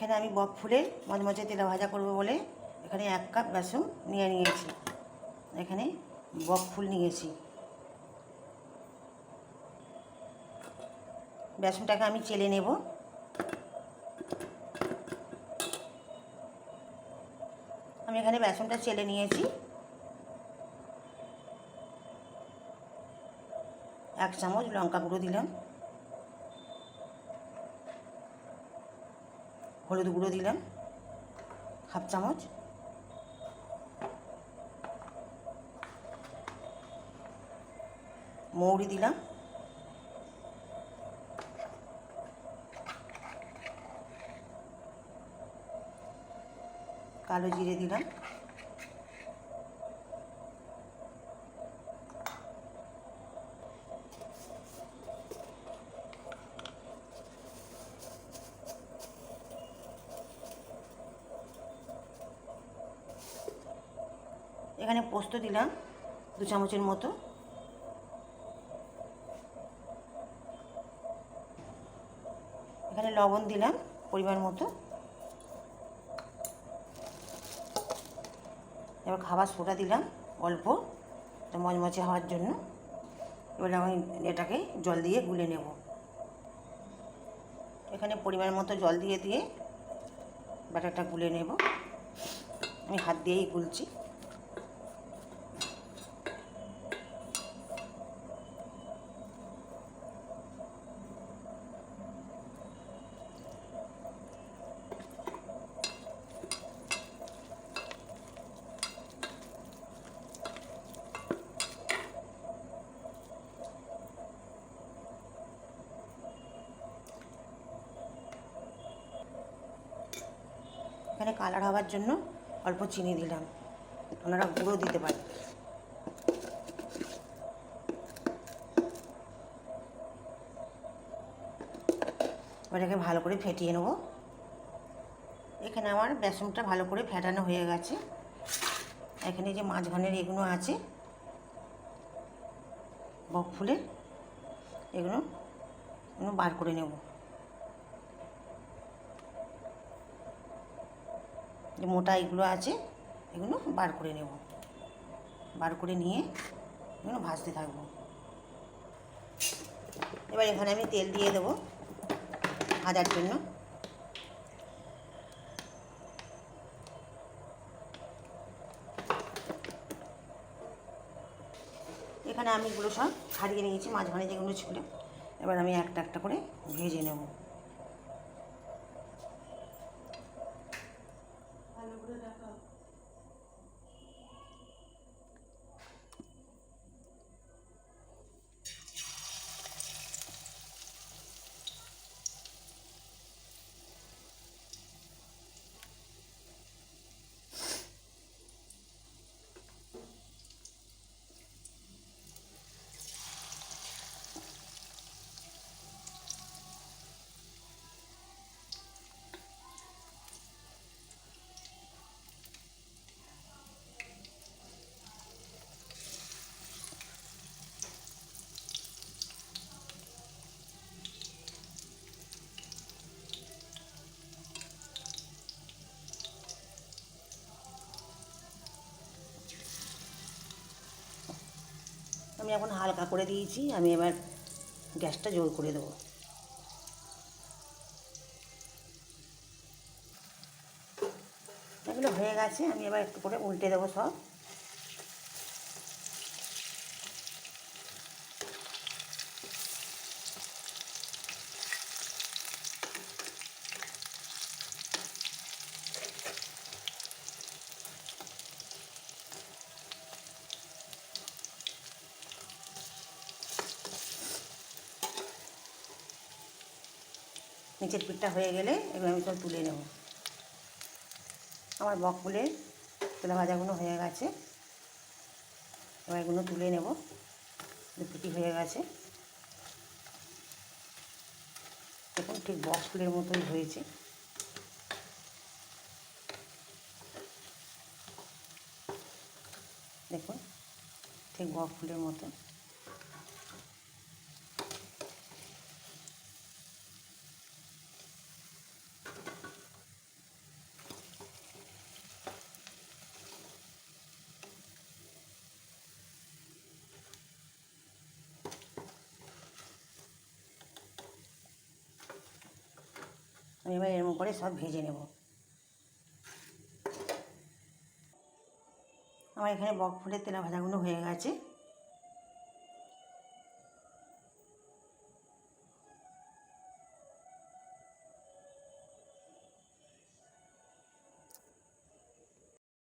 এখানে আমি বক ফুলের মজমজে তেলে ভাজা করব বলে এখানে এক কাপ বেসন নিয়ে নিয়েছি। এখানে বক ফুল নিয়েছি। বেসনটাকে আমি চেলে নেব। আমি এখানে বেসনটা চেলে নিয়েছি। এক চামচ লঙ্কা গুঁড়ো দিলাম। হলুদ গুঁড়ো দিলাম হাফ চামচ। মৌরি দিলাম। কালো জিরে দিলাম। এখানে পোস্ত দিলাম, দু চামচের মতো। এখানে লবণ দিলাম পরিমাণ মতো। এবার খাবার সোডা দিলাম অল্প, এটা মচমচে হওয়ার জন্য। এবার আমি এটাকে জল দিয়ে গুলে নেব। এখানে পরিমাণ মতো জল দিয়ে দিয়ে ব্যাটারটা গুলে নেব। আমি হাত দিয়েই গুলছি। এখানে কালার হওয়ার জন্য অল্প চিনি দিলাম। ওনারা গুঁড়ো দিতে পারে ওটাকে ভালো করে ফেটিয়ে নেব। এখানে আমার বেসনটা ভালো করে ফেটানো হয়ে গেছে। এখানে যে মাঝখানের এগুলো আছে, বক এগুলো এগুলো বার করে নেব। যে মোটা এগুলো আছে, এগুলো বার করে নেব। বার করে নিয়ে এগুলো ভাজতে থাকব। এবার এখানে আমি তেল দিয়ে দেবো ভাজার জন্য। এখানে আমি এগুলো সব ছাড়িয়ে নিয়েছি, মাঝখানে যেগুলো ছিল, এবার আমি একটা একটা করে ভেজে নেব। আমি এখন হালকা করে দিয়েছি, আমি এবার গ্যাসটা জোর করে দেবো। এগুলো হয়ে গেছে, আমি এবার একটু করে উল্টে দেবো সব। নিচের পিঠটা হয়ে গেলে এবার আমি সব তুলে নেব। আমার বকফুলে তেলে ভাজাগুলো হয়ে গেছে। এবার এগুলো তুলে নেব। দু পিটি হয়ে গেছে। দেখুন ঠিক বক ফুলের মতোই হয়েছে। দেখুন ঠিক বক ফুলের মতো আমি এবার এরকম করে সব ভেজে নেব। আমার এখানে বক ফুলের তেলা ভাজাগুলো হয়ে গেছে।